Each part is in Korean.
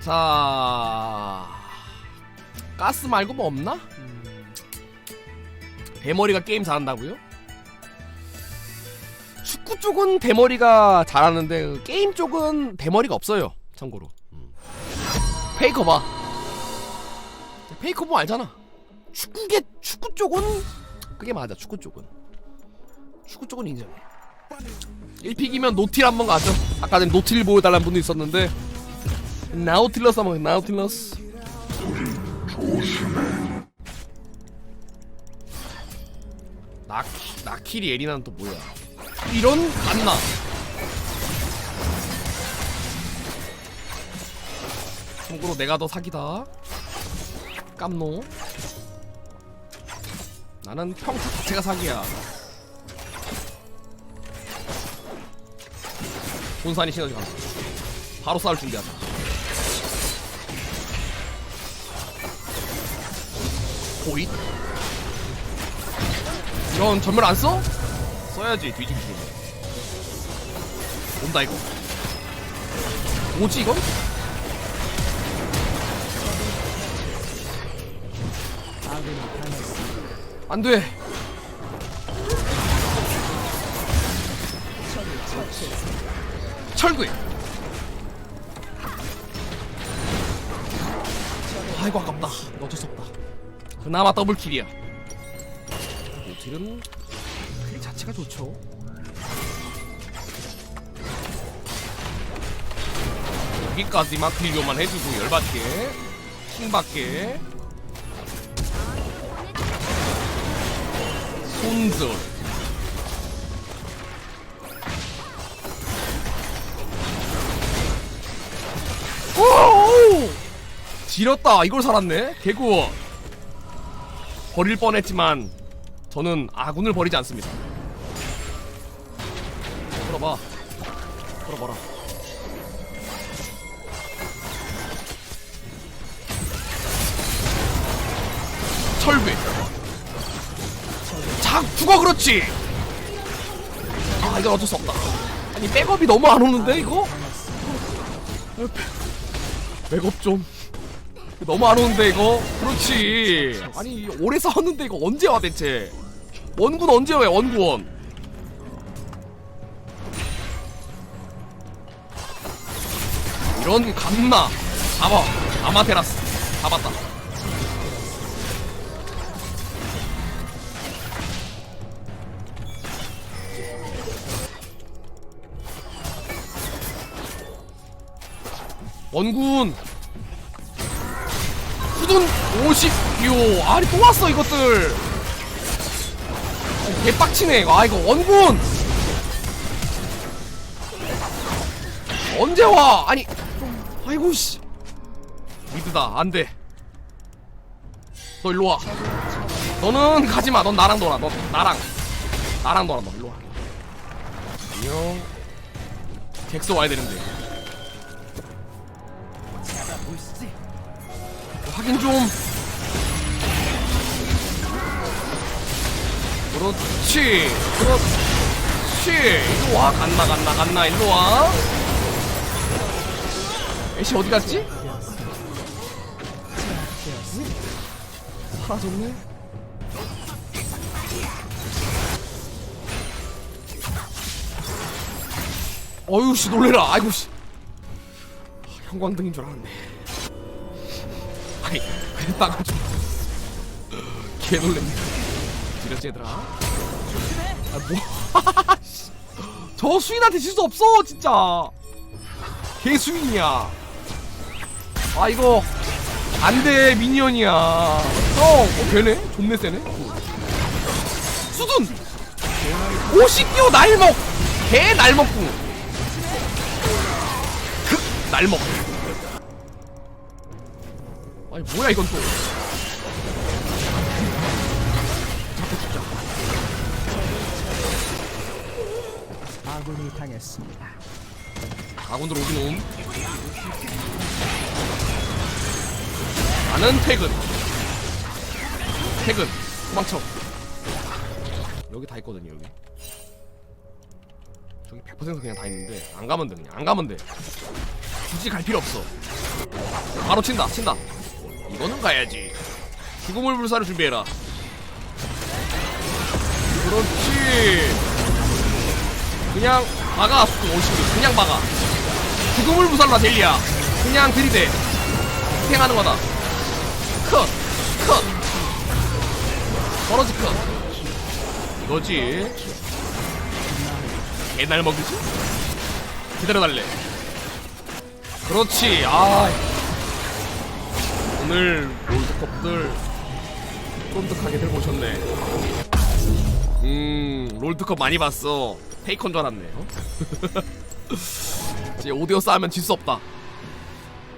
자 가스 말고 뭐 없나? 음. 대머리가 게임 잘한다고요? 축구 쪽은 대머리가 잘하는데 그 게임 쪽은 대머리가 없어요. 참고로. 음. 페이커 봐. 페이커 뭐 알잖아. 축구계 축구 쪽은 그게 맞아. 축구 쪽은. 축구 쪽은 인정해. 1픽이면 노틸 한번 가죠. 아까 전에 노틸 보여달라는 분도 있었는데 나우틸러스 한번 나우틸러스. 나 나킬이 에리나는 또 뭐야? 이런 갓나. 참고로 내가 더 사기다. 깜노. 나는 평타 자체가 사기야. 본산이 시너지 간다. 바로 싸울 준비하자. 보잇. 이런 전멸 안 써? 써야지 뒤지기 싫으면. 온다 이거. 뭐지 이건? 안 돼. 철구해. 아이고 아깝다. 어쩔 수 없다. 그나마 더블킬이야. 노틸은 킬 자체가 좋죠. 여기까지만 클리어만 해주고 열받게 킹받게 손절 오! 지렸다. 이걸 살았네. 개구 버릴 뻔했지만 저는 아군을 버리지 않습니다. 풀어봐. 풀어봐라. 철괴 작 죽어 그렇지. 아 이건 어쩔 수 없다. 아니 백업이 너무 안 오는데 이거 백업 좀. 너무 안 오는데 이거? 그렇지. 아니 오래 싸웠는데 이거 언제 와 대체? 원군 언제 와 원군 이런 감나 잡아. 아마테라스. 잡았다 원군. 후둔 50요 아니 또 왔어 이것들. 아니, 개빡치네. 이거 아 이거 원군. 언제 와? 아니. 좀 아이고 씨. 미드다. 안돼. 너 일로와. 너는 가지마. 넌 나랑 놀아. 너 나랑. 나랑 놀아. 너 일로와. 안녕. 잭스 와야 되는데 확인 좀. 그렇지. 그렇지. 일로 와. 갔나, 갔나, 갔나. 일로 와. 애쉬 어디 갔지? 사라졌네. 어휴, 씨, 놀래라. 아이고, 씨. 형광등인 줄 알았네. 아이 그냥 따가지고 개 놀랬네 지렸지 얘들아. 아뭐. 저 수인한테 질 수 없어 진짜. 개 수인이야. 아 이거. 안돼 미니언이야. 형 어, 되네? 존내 세네? 수둔! 50띠오 날먹. 개 날먹궁 극 날먹 아니 뭐야 이건 또. 잡고 죽자 아군이 당했습니다. 아군들 오긴 옴. 나는 퇴근. 퇴근. 도망쳐. 여기 다 있거든요 여기. 저기 100% 그냥 다 있는데 안 가면 돼 그냥. 안 가면 돼. 굳이 갈 필요 없어. 바로 친다 친다 이거는 가야지. 죽음을 불사를 준비해라. 그렇지. 그냥 박아 수금 50개 그냥 박아. 죽음을 불살라 젤리야. 그냥 들이대. 행하는 거다. 컷 컷. 버러지 컷. 이거지. 개날 먹이지? 기다려달래. 그렇지. 아 오늘 롤드컵들 쫀득하게 들고 오셨네. 음 롤드컵 많이 봤어. 페이컨 줄 알았네 어? 이제 오디오 쌓으면 질 수 없다.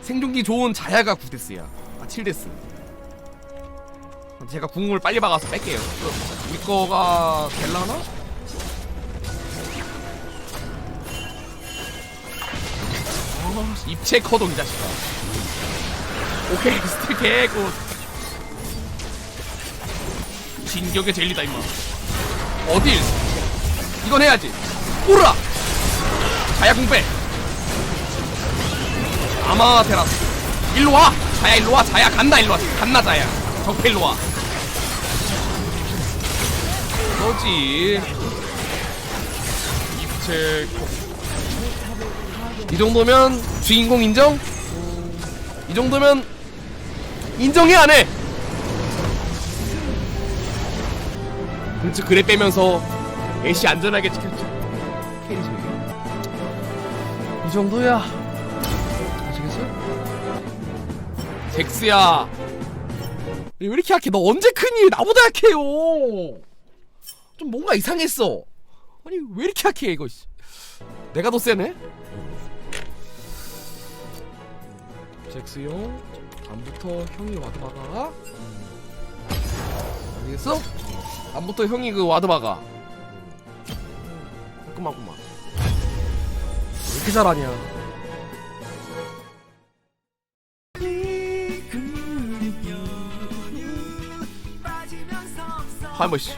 생존기 좋은 자야가 9데스야. 아 7데스. 제가 궁을 빨리 박아서 뺄게요. 우리 거가 될라나? 어, 입체 커동 이 자식아 오케이. 스틸 개굿 진격의 젤리다 임마. 어딜? 이건 해야지. 오라! 자야 궁빼 아마테라스. 일로와! 자야 일로와. 자야 간다 일로와. 간나 자야. 적폐 일로와. 그거지? 입체 이 정도면 주인공 인정? 이 정도면 인정해 안 해? 그렇지 그래 빼면서 애쉬 안전하게 지켰죠 캐리지 이 정도야 아시겠어요? 잭스야 왜 이렇게 약해 너 언제 크니 나보다 약해요 좀 뭔가 이상했어 아니 왜 이렇게 약해 이거 씨. 내가 더 세네? 잭스 형 다음부터 형이 와드 박아. 알겠어? 다음부터 형이 그 와드 박아. 깔끔하구만. 왜 이렇게 잘하냐? 하이머씨